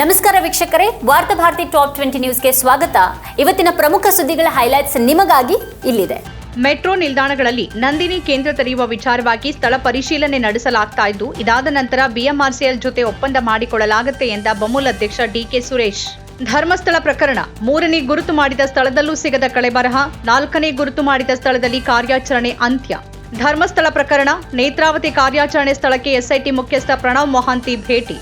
ನಮಸ್ಕಾರ ವೀಕ್ಷಕರೇ, ವಾರ್ತಾ ಭಾರತಿ ಟಾಪ್ ಟ್ವೆಂಟಿ ನ್ಯೂಸ್ಗೆ ಸ್ವಾಗತ. ಇವತ್ತಿನ ಪ್ರಮುಖ ಸುದ್ದಿಗಳ ಹೈಲೈಟ್ಸ್ ನಿಮಗಾಗಿ ಇಲ್ಲಿದೆ. ಮೆಟ್ರೋ ನಿಲ್ದಾಣಗಳಲ್ಲಿ ನಂದಿನಿ ಕೇಂದ್ರ ತೆರೆಯುವ ವಿಚಾರವಾಗಿ ಸ್ಥಳ ಪರಿಶೀಲನೆ ನಡೆಸಲಾಗ್ತಾ ಇದ್ದು, ಇದಾದ ನಂತರ ಬಿಎಂಆರ್ಸಿಎಲ್ ಜೊತೆ ಒಪ್ಪಂದ ಮಾಡಿಕೊಳ್ಳಲಾಗುತ್ತೆ ಎಂದ ಬಮೂಲ್ ಅಧ್ಯಕ್ಷ ಡಿಕೆ ಸುರೇಶ್. ಧರ್ಮಸ್ಥಳ ಪ್ರಕರಣ, ಮೂರನೇ ಗುರುತು ಮಾಡಿದ ಸ್ಥಳದಲ್ಲೂ ಸಿಗದ ಕಳೆಬರಹ ನಾಲ್ಕನೇ ಗುರುತು ಮಾಡಿದ ಸ್ಥಳದಲ್ಲಿ ಕಾರ್ಯಾಚರಣೆ ಅಂತ್ಯ. ಧರ್ಮಸ್ಥಳ ಪ್ರಕರಣ, ನೇತ್ರಾವತಿ ಕಾರ್ಯಾಚರಣೆ ಸ್ಥಳಕ್ಕೆ ಎಸ್ಐಟಿ ಮುಖ್ಯಸ್ಥ ಪ್ರಣವ್ ಮೊಹಾಂತಿ ಭೇಟಿ.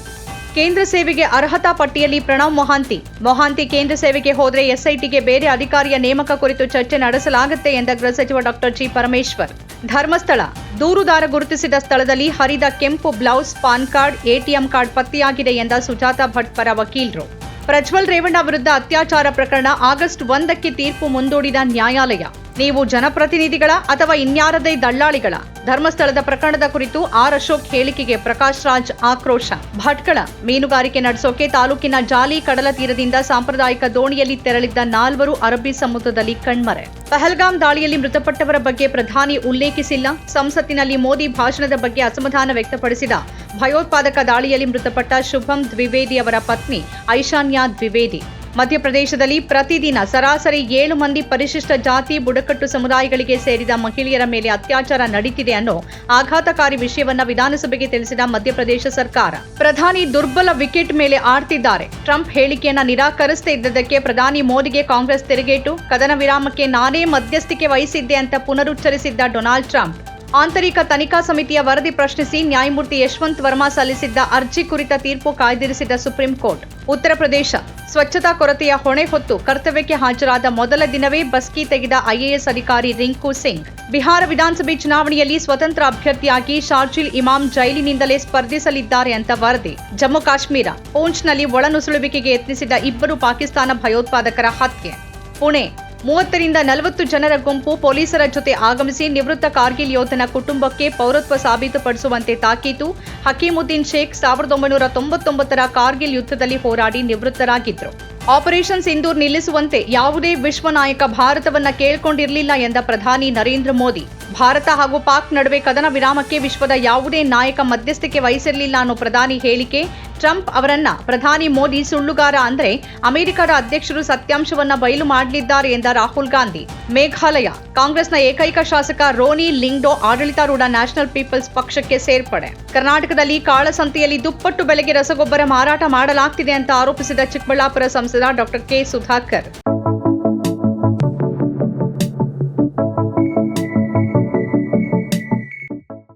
ಕೇಂದ್ರ ಸೇವೆಗೆ ಅರ್ಹತಾ ಪಟ್ಟಿಯಲ್ಲಿ ಪ್ರಣವ್ ಮೊಹಾಂತಿ. ಮೊಹಾಂತಿ ಕೇಂದ್ರ ಸೇವೆಗೆ ಹೋದರೆ ಎಸ್ಐಟಿಗೆ ಬೇರೆ ಅಧಿಕಾರಿಯ ನೇಮಕ ಕುರಿತು ಚರ್ಚೆ ನಡೆಸಲಾಗುತ್ತೆ ಎಂದ ಗೃಹ ಸಚಿವ ಡಾಕ್ಟರ್ ಜಿ. ಪರಮೇಶ್ವರ್. ಧರ್ಮಸ್ಥಳ. ದೂರುದಾರ ಗುರುತಿಸಿದ ಸ್ಥಳದಲ್ಲಿ ಹರಿದ ಕೆಂಪು blouse, PAN card ATM card ಪತ್ತೆಯಾಗಿದೆ ಎಂದ ಸುಜಾತಾ ಭಟ್ ಪರ ವಕೀಲರು. ಪ್ರಜ್ವಲ್ ರೇವಣ್ಣ ವಿರುದ್ಧ ಅತ್ಯಾಚಾರ ಪ್ರಕರಣ ಆಗಸ್ಟ್ ಒಂದಕ್ಕೆ ತೀರ್ಪು ಮುಂದೂಡಿದ ನ್ಯಾಯಾಲಯ. ನೀವು ಜನಪ್ರತಿನಿಧಿಗಳ ಅಥವಾ ಇನ್ಯಾರದೇ ದಳ್ಳಾಳಿಗಳ ಧರ್ಮಸ್ಥಳದ ಪ್ರಕರಣದ ಕುರಿತು ಆರ್ ಅಶೋಕ್ ಹೇಳಿಕೆಗೆ ಪ್ರಕಾಶ್ ರಾಜ್ ಆಕ್ರೋಶ. ಭಟ್ಕಳ ಮೀನುಗಾರಿಕೆ ನಡೆಸೋಕೆ ತಾಲೂಕಿನ ಜಾಲಿ ಕಡಲ ತೀರದಿಂದ ಸಾಂಪ್ರದಾಯಿಕ ದೋಣಿಯಲ್ಲಿ ತೆರಳಿದ್ದ ನಾಲ್ವರು ಅರಬ್ಬಿ ಸಮುದ್ರದಲ್ಲಿ ಕಣ್ಮರೆ. ಪಹಲ್ಗಾಮ್ ದಾಳಿಯಲ್ಲಿ ಮೃತಪಟ್ಟವರ ಬಗ್ಗೆ ಪ್ರಧಾನಿ ಉಲ್ಲೇಖಿಸಿಲ್ಲ. ಸಂಸತ್ತಿನಲ್ಲಿ ಮೋದಿ ಭಾಷಣದ ಬಗ್ಗೆ ಅಸಮಾಧಾನ ವ್ಯಕ್ತಪಡಿಸಿದ ಭಯೋತ್ಪಾದಕ ದಾಳಿಯಲ್ಲಿ ಮೃತಪಟ್ಟ ಶುಭಂ ದ್ವಿವೇದಿ ಅವರ ಪತ್ನಿ ಐಶಾನ್ಯ ದ್ವಿವೇದಿ. ಮಧ್ಯಪ್ರದೇಶದಲ್ಲಿ ಪ್ರತಿದಿನ ಸರಾಸರಿ ಏಳು ಮಂದಿ ಪರಿಶಿಷ್ಟ ಜಾತಿ, ಬುಡಕಟ್ಟು ಸಮುದಾಯಗಳಿಗೆ ಸೇರಿದ ಮಹಿಳೆಯರ ಮೇಲೆ ಅತ್ಯಾಚಾರ ನಡೀತಿದೆ ಅನ್ನೋ ಆಘಾತಕಾರಿ ವಿಷಯವನ್ನ ವಿಧಾನಸಭೆಗೆ ತಿಳಿಸಿದ ಮಧ್ಯಪ್ರದೇಶ ಸರ್ಕಾರ. ಪ್ರಧಾನಿ ದುರ್ಬಲ ವಿಕೆಟ್ ಮೇಲೆ ಆಡ್ತಿದ್ದಾರೆ. ಟ್ರಂಪ್ ಹೇಳಿಕೆಯನ್ನ ನಿರಾಕರಿಸದೇ ಇದ್ದದಕ್ಕೆ ಪ್ರಧಾನಿ ಮೋದಿಗೆ ಕಾಂಗ್ರೆಸ್ ತಿರುಗೇಟು. ಕದನ ವಿರಾಮಕ್ಕೆ ನಾನೇ ಮಧ್ಯಸ್ಥಿಕೆ ವಹಿಸಿದ್ದೆ ಅಂತ ಪುನರುಚ್ಚರಿಸಿದ್ದ ಡೊನಾಲ್ಡ್ ಟ್ರಂಪ್. ಆಂತರಿಕ ತನಿಖಾ ಸಮಿತಿಯ ವರದಿ ಪ್ರಶ್ನಿಸಿ ನ್ಯಾಯಮೂರ್ತಿ ಯಶವಂತ್ ವರ್ಮಾ ಸಲ್ಲಿಸಿದ್ದ ಅರ್ಜಿ ಕುರಿತ ತೀರ್ಪು ಕಾಯ್ದಿರಿಸಿದ ಸುಪ್ರೀಂ ಕೋರ್ಟ್. ಉತ್ತರ ಪ್ರದೇಶ. ಸ್ವಚ್ಛತಾ ಕೊರತೆಯ ಹೊಣೆ ಹೊತ್ತು ಕರ್ತವ್ಯಕ್ಕೆ ಹಾಜರಾದ ಮೊದಲ ದಿನವೇ ಬಸ್ಕಿ ತೆಗೆದ ಐಎಎಸ್ ಅಧಿಕಾರಿ ರಿಂಕು ಸಿಂಗ್. ಬಿಹಾರ ವಿಧಾನಸಭೆ ಚುನಾವಣೆಯಲ್ಲಿ ಸ್ವತಂತ್ರ ಅಭ್ಯರ್ಥಿಯಾಗಿ ಶಾರ್ಜಿಲ್ ಇಮಾಮ್ ಜೈಲಿನಿಂದಲೇ ಸ್ಪರ್ಧಿಸಲಿದ್ದಾರೆ ಅಂತ ವರದಿ. ಜಮ್ಮು ಕಾಶ್ಮೀರ. ಪೂಂಚ್ನಲ್ಲಿ ಒಳನುಸುಳುವಿಕೆಗೆ ಯತ್ನಿಸಿದ ಇಬ್ಬರು ಪಾಕಿಸ್ತಾನ ಭಯೋತ್ಪಾದಕರ ಹತ್ಯೆ. ಪುಣೆ. ಮೂವತ್ತರಿಂದ ನಲವತ್ತು ಜನರ ಗುಂಪು ಪೊಲೀಸರ ಜೊತೆ ಆಗಮಿಸಿ ನಿವೃತ್ತ ಕಾರ್ಗಿಲ್ ಯೋಧನ ಕುಟುಂಬಕ್ಕೆ ಪೌರತ್ವ ಸಾಬೀತುಪಡಿಸುವಂತೆ ತಾಕೀತು. ಹಕೀಮುದ್ದೀನ್ ಶೇಖ್ ಸಾವಿರದ ಒಂಬೈನೂರ ತೊಂಬತ್ತೊಂಬತ್ತರ ಕಾರ್ಗಿಲ್ ಯುದ್ಧದಲ್ಲಿ ಹೋರಾಡಿ ನಿವೃತ್ತರಾಗಿದ್ದರು. ಆಪರೇಷನ್ ಸಿಂಧೂರ್ ನಿಲ್ಲಿಸುವಂತೆ ಯಾವುದೇ ವಿಶ್ವ ನಾಯಕ ಭಾರತವನ್ನ ಕೇಳ್ಕೊಂಡಿರಲಿಲ್ಲ ಎಂದ ಪ್ರಧಾನಿ ನರೇಂದ್ರ ಮೋದಿ. ಭಾರತ ಹಾಗೂ ಪಾಕ್ ನಡುವೆ ಕದನ ವಿರಾಮಕ್ಕೆ ವಿಶ್ವದ ಯಾವುದೇ ನಾಯಕ ಮಧ್ಯಸ್ಥಿಕೆ ವಹಿಸಿರಲಿಲ್ಲ ಅನ್ನೋ ಪ್ರಧಾನಿ ಹೇಳಿಕೆ. ಟ್ರಂಪ್ ಅವರನ್ನ ಪ್ರಧಾನಿ ಮೋದಿ ಸುಳ್ಳುಗಾರ ಅಂದ್ರೆ ಅಮೆರಿಕದ ಅಧ್ಯಕ್ಷರು ಸತ್ಯಾಂಶವನ್ನ ಬಯಲು ಮಾಡಲಿದ್ದಾರೆ ಎಂದ ರಾಹುಲ್ ಗಾಂಧಿ. ಮೇಘಾಲಯ, ಕಾಂಗ್ರೆಸ್ನ ಏಕೈಕ ಶಾಸಕ ರೋನಿ ಲಿಂಗ್ಡೋ ಆಡಳಿತಾರೂಢ ನ್ಯಾಷನಲ್ ಪೀಪಲ್ಸ್ ಪಕ್ಷಕ್ಕೆ ಸೇರ್ಪಡೆ. ಕರ್ನಾಟಕದಲ್ಲಿ ಕಾಳಸಂತೆಯಲ್ಲಿ ದುಪ್ಪಟ್ಟು ಬೆಲೆಗೆ ರಸಗೊಬ್ಬರ ಮಾರಾಟ ಮಾಡಲಾಗ್ತಿದೆ ಅಂತ ಆರೋಪಿಸಿದ ಚಿಕ್ಕಬಳ್ಳಾಪುರ ಸಂಸದ ಡಾಕ್ಟರ್ ಕೆ ಸುಧಾಕರ್.